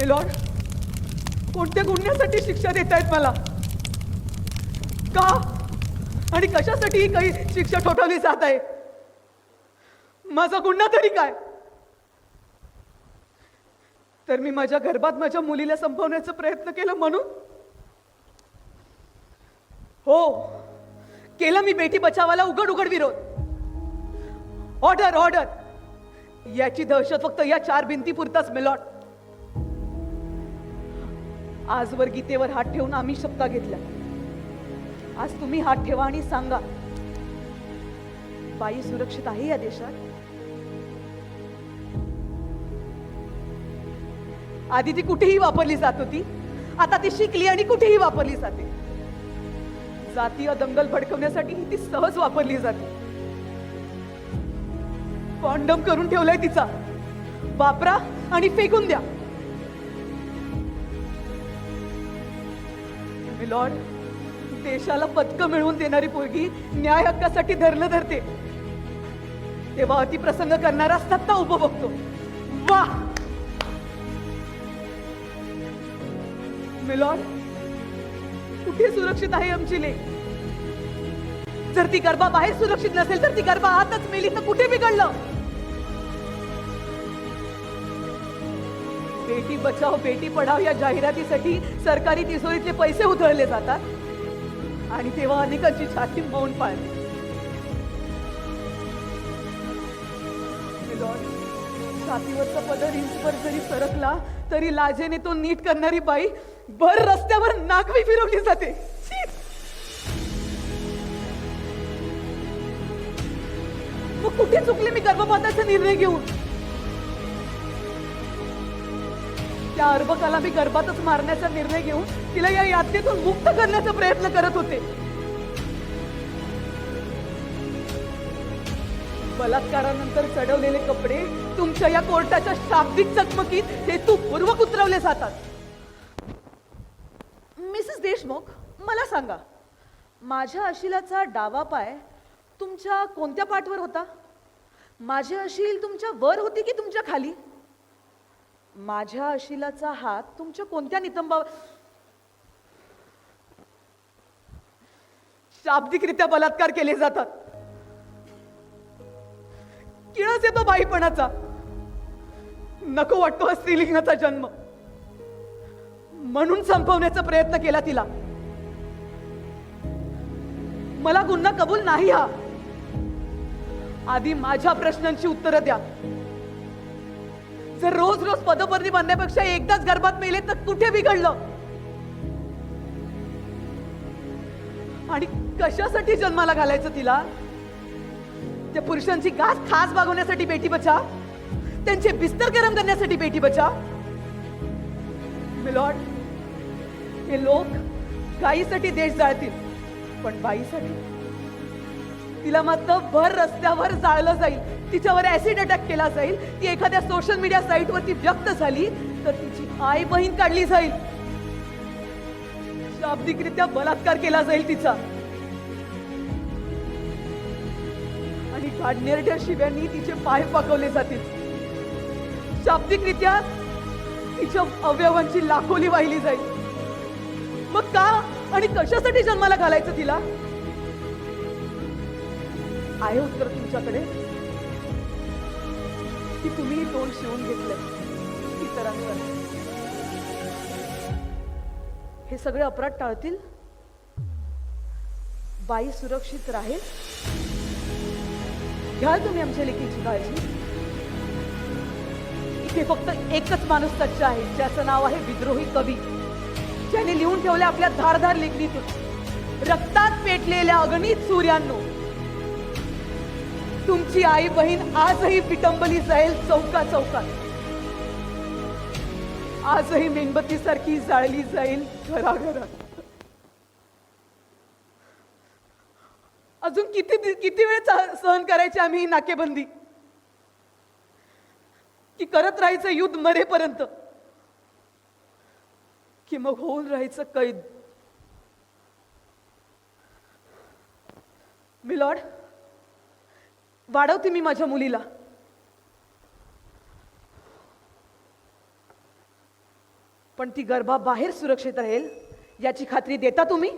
Milord कोणत्या गुन्ह्यासाठी शिक्षा देत आहेत मला? का? आणि कशासाठी ही काही शिक्षा ठोठवली जात आहे? माझा गुन्हा तरी काय? तर मी माझ्या गर्भात माझ्या मुलीला संपवण्याचा प्रयत्न केला म्हणून? हो. केला मी बेटी बचावाला उघड उघड विरोध. ऑर्डर ऑर्डर याची दहशत फक्त या चार भिंतीपुरताच मिलॉट आजवर गीतेवर हात ठेवून आम्ही शब्द घेतल्या आज तुम्ही हात ठेवा आणि सांगा बाई सुरक्षित आहे या देशात? आधी ती कुठेही वापरली जात होती आता ती शिकली आणि कुठेही वापरली जाते. जातीय दंगल भडकवण्यासाठी ती सहज वापरली जाते. कॉन्डम करून ठेवलाय तिचा. वापरा आणि फेकून द्या. मिलॉर्ड देशाला पदक मिळवून देणारी पोरगी न्याय हक्कासाठी धरलं धरते. तेव्हा अतिप्रसंग करणारा सत्ता उपभोगतो वा! मिलॉर्ड कुठे सुरक्षित आहे आमची लेक जर ती गरबा बाहेर सुरक्षित नसेल तर ती गरबा आतच मेली तर कुठे बिघडलं? बेटी बचाव बेटी पढाव या जाहिरातीसाठी सरकारी तिजोरीतले पैसे उधळले जातात. आणि तेव्हा अनेकांची छाती मौन पाळते. छातीवरचा पदर इंचवर जरी सरकला तरी लाजेने तो नीट करणारी बाई भर रस्त्यावर नागवी फिरवली जाते. मग कुठे चुकले मी गर्भपाताचा निर्णय घेऊन? त्या अर्भकाला मी गर्भातच मारण्याचा निर्णय घेऊन तिला या यातनेतून मुक्त करण्याचा प्रयत्न करत होते. बलात्कारानंतर चढवलेले कपडे तुमच्या या कोर्टाच्या शाब्दिक चकमकीत हेतूपूर्वक उतरवले जातात. मिसेस देशमुख मला सांगा माझ्या अशिलाचा डावा पाय तुमच्या कोणत्या पाठवर होता? माझी अशील तुमच्या वर होती की तुमच्या खाली? माझ्या अशिलाचा हात तुमच्या कोणत्या नितंबा शाब्दिकरित्या बलात्कार केले जातात. किळस येतो बाईपणाचा. नको वाटतो हा स्त्रीलिंगाचा जन्म. म्हणून संपवण्याचा प्रयत्न केला तिला. मला गुन्हा कबूल नाही हा. आधी माझ्या प्रश्नांची उत्तरं द्या. जर रोज रोज पदोपदी बनण्यापेक्षा एकदाच गर्भात मेले तर कुठे बिघडलं? आणि कशासाठी जन्माला घालायचं तिला? त्या पुरुषांची गास खास भागवण्यासाठी बेटी बचा. त्यांचे बिस्तर गरम करण्यासाठी बेटी बचा. मिलॉर्ड हे लोक गाईसाठी देश जाळतील पण बाईसाठी तिला मात्र भर रस्त्यावर जाळलं जाईल. तिच्यावर ऍसिड अटॅक केला जाईल. ती एखाद्या सोशल मीडिया साईटवरती व्यक्त झाली तर तिची आई बहीण काढली जाईल. शाब्दिकरित्या बलात्कार केला जाईल तिचा. आणि काढणेरड्या शिव्यांनी तिचे पाय पाकवले जातील. शाब्दिकरित्या तिच्या अवयवांची लाखोली वाहिली जाईल. मग का आणि कशासाठी जन्माला घालायचं तिला? आहे उत्तर तुमच्याकडे? की तुम्ही तोंड शिवून घेतलंय? इतरांवर. हे सगळे अपराध टाळतील? बाई सुरक्षित राहील? घ्याल तुम्ही आमच्या लेखीची काळजी. इथे फक्त एकच माणूस सच्च आहे ज्याचं नाव आहे विद्रोही कवी. ज्याने लिहून ठेवले आपल्या धारधार लेखणीतून. रक्तात पेटलेल्या अगणित सूर्यांनो तुमची आई बहीण आजही विटंबली जाईल चौका चौकात आजही मेणबत्ती सारखी जाळली जाईल घराघरात. अजून किती किती वेळ सहन करायची आम्ही ही नाकेबंदी? की करत राहायचं युद्ध मरेपर्यंत? की मग होऊन राहायचं कैद? मिलॉड वाढवते मी माझ्या मुलीला. पण ती गर्भा बाहेर सुरक्षित राहील याची खात्री देता तुम्ही?